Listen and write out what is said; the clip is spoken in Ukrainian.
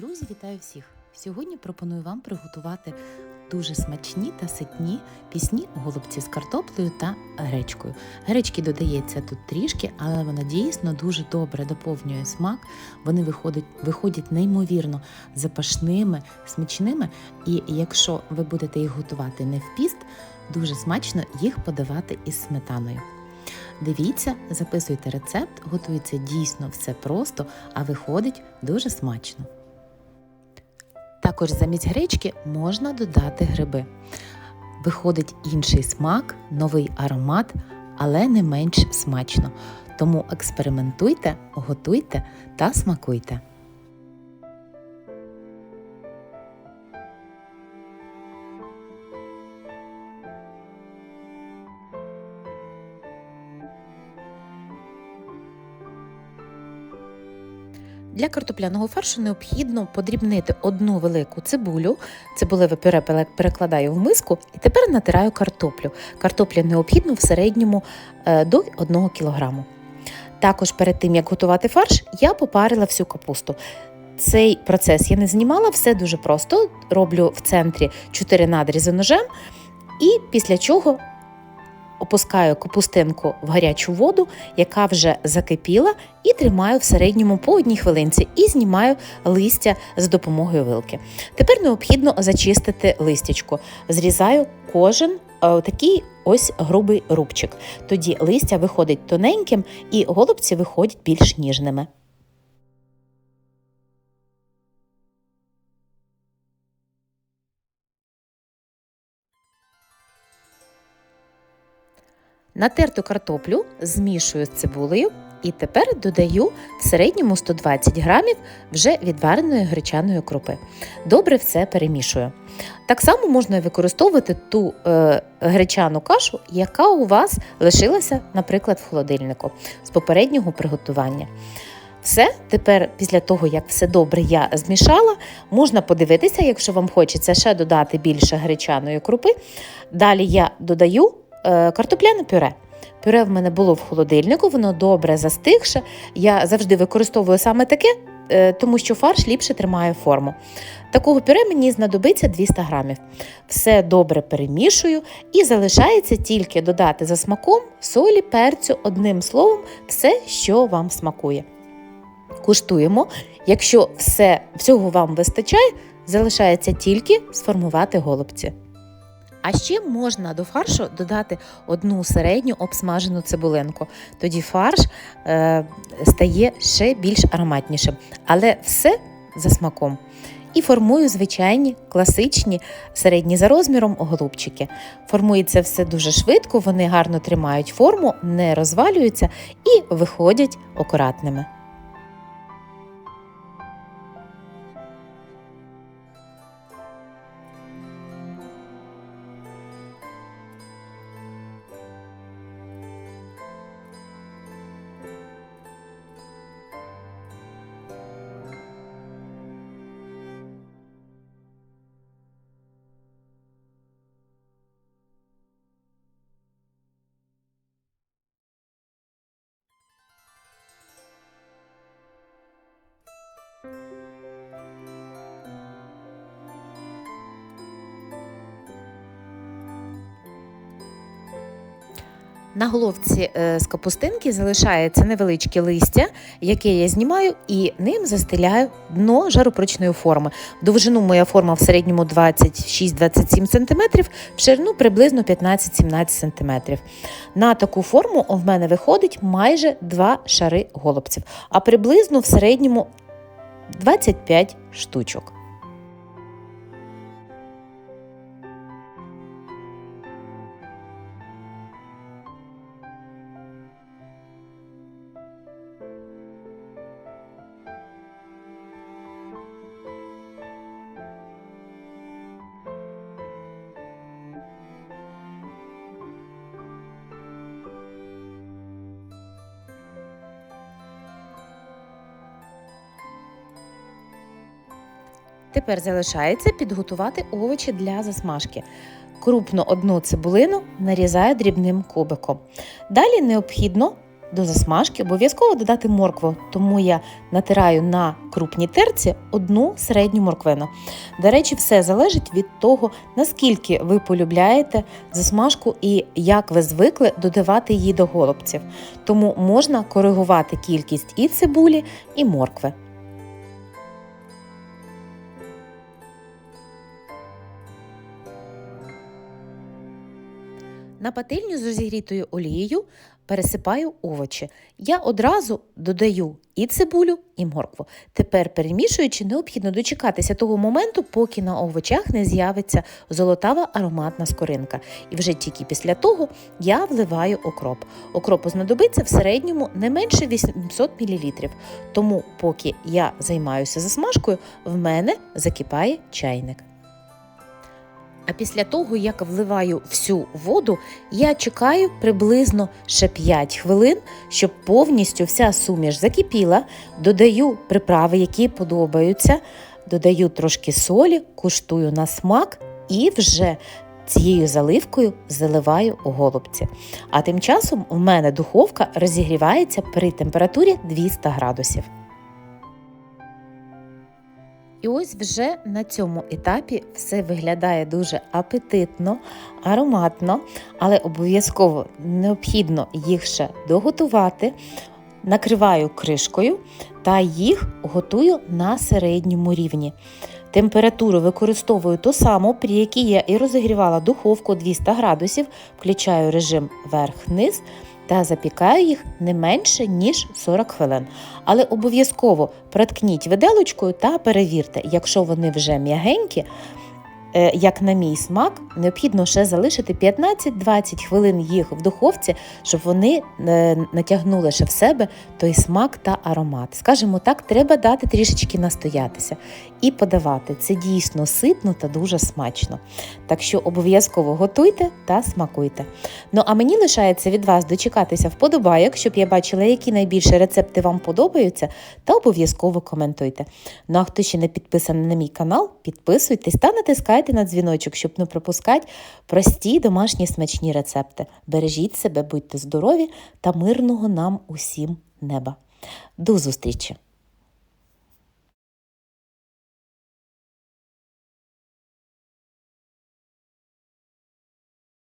Друзі, вітаю всіх! Сьогодні пропоную вам приготувати дуже смачні та ситні пісні голубці з картоплею та гречкою. Гречки додається тут трішки, але вона дійсно дуже добре доповнює смак. Вони виходять, виходять неймовірно запашними, смачними. І якщо ви будете їх готувати не в піст, дуже смачно їх подавати із сметаною. Дивіться, записуйте рецепт, готується дійсно все просто, а виходить дуже смачно. Також замість гречки можна додати гриби. Виходить інший смак, новий аромат, але не менш смачно. Тому експериментуйте, готуйте та смакуйте. Для картопляного фаршу необхідно подрібнити одну велику цибулю. Цибулеве пюре перекладаю в миску і тепер натираю картоплю. Картоплю необхідно в середньому е, до 1 кг. Також перед тим, як готувати фарш, я попарила всю капусту. Цей процес я не знімала, все дуже просто. Роблю в центрі 4 надрізи ножем, і після чого опускаю капустинку в гарячу воду, яка вже закипіла, і тримаю в середньому по одній хвилинці і знімаю листя з допомогою вилки. Тепер необхідно зачистити листячко. Зрізаю кожен е, такий ось грубий рубчик. Тоді листя виходить тоненьким і голубці виходять більш ніжними. Натерту картоплю змішую з цибулею і тепер додаю в середньому 120 грамів вже відвареної гречаної крупи. Добре все перемішую. Так само можна використовувати ту е, гречану кашу, яка у вас лишилася, наприклад, в холодильнику з попереднього приготування. Все, тепер, після того, як все добре я змішала, можна подивитися, якщо вам хочеться ще додати більше гречаної крупи. Далі я додаю картопляне пюре. Пюре в мене було в холодильнику, воно добре застигше. Я завжди використовую саме таке, е, тому що фарш ліпше тримає форму. Такого пюре мені знадобиться 200 грамів. Все добре перемішую і залишається тільки додати за смаком солі, перцю, одним словом, все, що вам смакує. Куштуємо, якщо все, всього вам вистачає, залишається тільки сформувати голубці. А ще можна до фаршу додати одну середню обсмажену цибулинку. Тоді фарш е, стає ще більш ароматнішим. Але все за смаком. І формую звичайні класичні середні за розміром голубчики. Формується все дуже швидко, вони гарно тримають форму, не розвалюються і виходять акуратними. На головці е, з капустинки залишається невеличке листя, яке я знімаю і ним застеляю дно жаропрочної форми. Довжину моя форма в середньому 26-27 см, в ширину приблизно 15-17 см. На таку форму в мене виходить майже 2 шари голубців, а приблизно в середньому 25 штучок. Тепер залишається підготувати овочі для засмажки. Крупно одну цибулину нарізаю дрібним кубиком. Далі необхідно до засмажки обов'язково додати моркву, тому я натираю на крупній терці одну середню морквину. До речі, все залежить від того, наскільки ви полюбляєте засмажку і як ви звикли додавати її до голубців. Тому можна коригувати кількість і цибулі, і моркви. На пательню з розігрітою олією пересипаю овочі. Я одразу додаю і цибулю, і моркву. Тепер, перемішуючи, необхідно дочекатися того моменту, поки на овочах не з'явиться золотава ароматна скоринка. І вже тільки після того я вливаю окроп. Окропу знадобиться в середньому не менше 800 мл. Тому, поки я займаюся засмажкою, в мене закипає чайник. А після того, як вливаю всю воду, я чекаю приблизно ще 5 хвилин, щоб повністю вся суміш закипіла, додаю приправи, які подобаються, додаю трошки солі, куштую на смак і вже цією заливкою заливаю голубці. А тим часом у мене духовка розігрівається при температурі 200 градусів. І ось вже на цьому етапі все виглядає дуже апетитно, ароматно, але обов'язково необхідно їх ще доготувати. Накриваю кришкою та їх готую на середньому рівні. Температуру використовую ту саму, при якій я і розігрівала духовку 200 градусів, включаю режим верх-низ та запікаю їх не менше, ніж 40 хвилин. Але обов'язково проткніть виделочкою та перевірте, якщо вони вже м'ягенькі, як на мій смак, необхідно ще залишити 15-20 хвилин їх в духовці, щоб вони е, натягнули ще в себе той смак та аромат. Скажімо так, треба дати трішечки настоятися і подавати. Це дійсно ситно та дуже смачно. Так що обов'язково готуйте та смакуйте. Ну а мені лишається від вас дочекатися вподобайок, щоб я бачила, які найбільше рецепти вам подобаються, та обов'язково коментуйте. Ну а хто ще не підписаний на мій канал, підписуйтесь та натискайте на дзвіночок, щоб не пропускати прості домашні смачні рецепти. Бережіть себе, будьте здорові та мирного нам усім неба. До зустрічі!